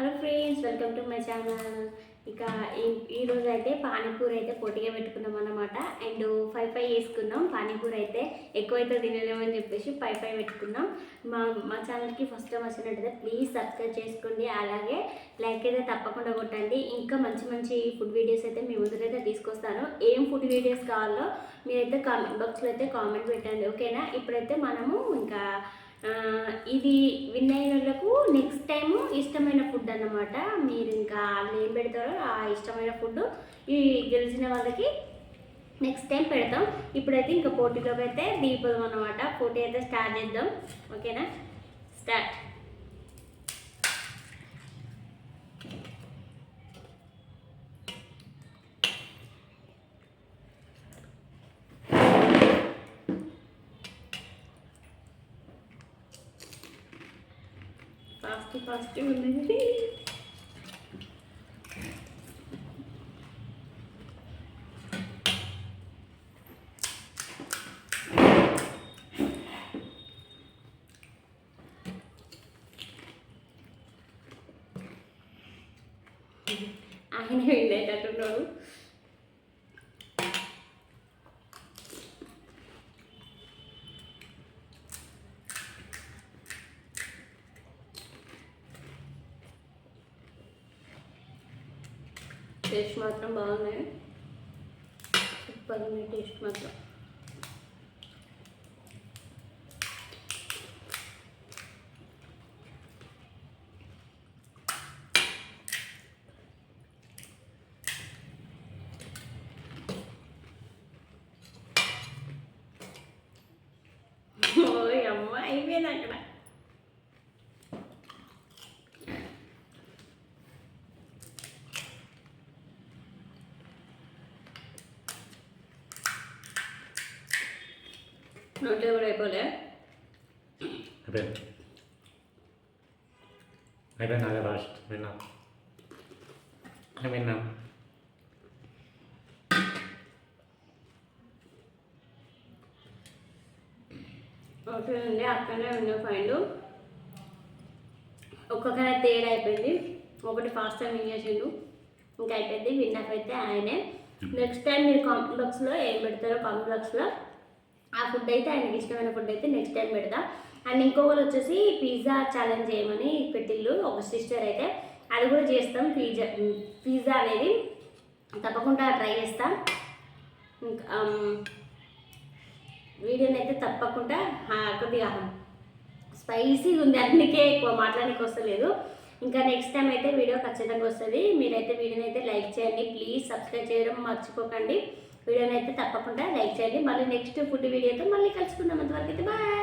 Hello friends welcome to my channel ఇక ఈ- అయితే పానీపూరి అయితే పొట్టిగా పెట్టుకున్నాం అన్నమాట. అండ్ ఫైవ్ ఫైవ్ వేసుకున్నాం పానీపూరి అయితే ఎక్కువైతే తినలేమని చెప్పేసి ఫైవ్ ఫైవ్ పెట్టుకున్నాం మా మా ఛానల్కి ఫస్ట్ టైం వచ్చినట్టయితే ప్లీజ్ సబ్స్క్రైబ్ చేసుకోండి. అలాగే లైక్ అయితే తప్పకుండా కొట్టండి. ఇంకా మంచి మంచి ఫుడ్ వీడియోస్ అయితే మీ ముందరైతే తీసుకొస్తాను. ఏం ఫుడ్ వీడియోస్ కావాలో మీరైతే కామెంట్ బాక్స్లో అయితే కామెంట్ పెట్టండి. ఓకేనా ఇప్పుడైతే మనము ఇంకా ఇది విన్ అయిన వాళ్ళకు నెక్స్ట్ టైం ఇష్టమైన ఫుడ్ అన్నమాట. మీరు ఇంకా వాళ్ళు ఏం పెడతారో ఆ ఇష్టమైన ఫుడ్ ఈ గెలిచిన వాళ్ళకి నెక్స్ట్ టైం పెడతాం. ఇప్పుడైతే ఇంకా పోటీలోకి అయితే దిగిపోదాం అనమాట పోటీ అయితే స్టార్ట్ చేద్దాం. ఓకేనా స్టార్ట్ ఫాస్ట్ ఫాస్ట్ ఉన్నది ఆయన వెళ్ళేటట్టున్నాడు టేస్ట్ మాత్రం బాగున్నాయి సూపర్ ఉంది టేస్ట్ మాత్రం నోట్లో కూడా అయిపోలే? అయిపోయింది. అయిపోయింది అదే లాస్ట్. విన్నా. విన్నా. ఓకే అండి అక్కడనే ఉన్న ఫైండ్. ఒక్కొక్కరి తేడా అయిపోయింది. ఒకటి ఫాస్ట్ టైం విన్ చేసిండు. ఇంకా అయిపోయింది. విన్నప్ అయితే ఆయనే. నెక్స్ట్ టైం మీరు కామెంట్ బాక్స్లో ఏం పెడతారో కామెంట్ బాక్స్లో ఆ ఫుడ్ అయితే ఆయనకి ఇష్టమైన ఫుడ్ అయితే నెక్స్ట్ టైం పెడతా. అండ్ ఇంకొకరు వచ్చేసి పిజ్జా ఛాలెంజ్ చేయమని పెట్టిళ్ళు ఒక సిస్టర్ అయితే. అది కూడా చేస్తాం పిజ్జా పిజ్జా అనేది తప్పకుండా ట్రై చేస్తాం. ఇంకా వీడియోని అయితే తప్పకుండా కొద్దిగా స్పైసీగా ఉంది అందుకే ఎక్కువ మాట్లాడానికి వస్తలేదు. ఇంకా నెక్స్ట్ టైం అయితే వీడియో ఖచ్చితంగా వస్తుంది. మీరైతే వీడియోని అయితే లైక్ చేయండి. ప్లీజ్ సబ్స్క్రైబ్ చేయడం మర్చిపోకండి. వీడియోని అయితే తప్పకుండా లైక్ చేయండి. మళ్ళీ నెక్స్ట్ ఫుడ్ వీడియోతో మళ్ళీ కలుసుకుందాం. అంతవరకు అయితే బాయ్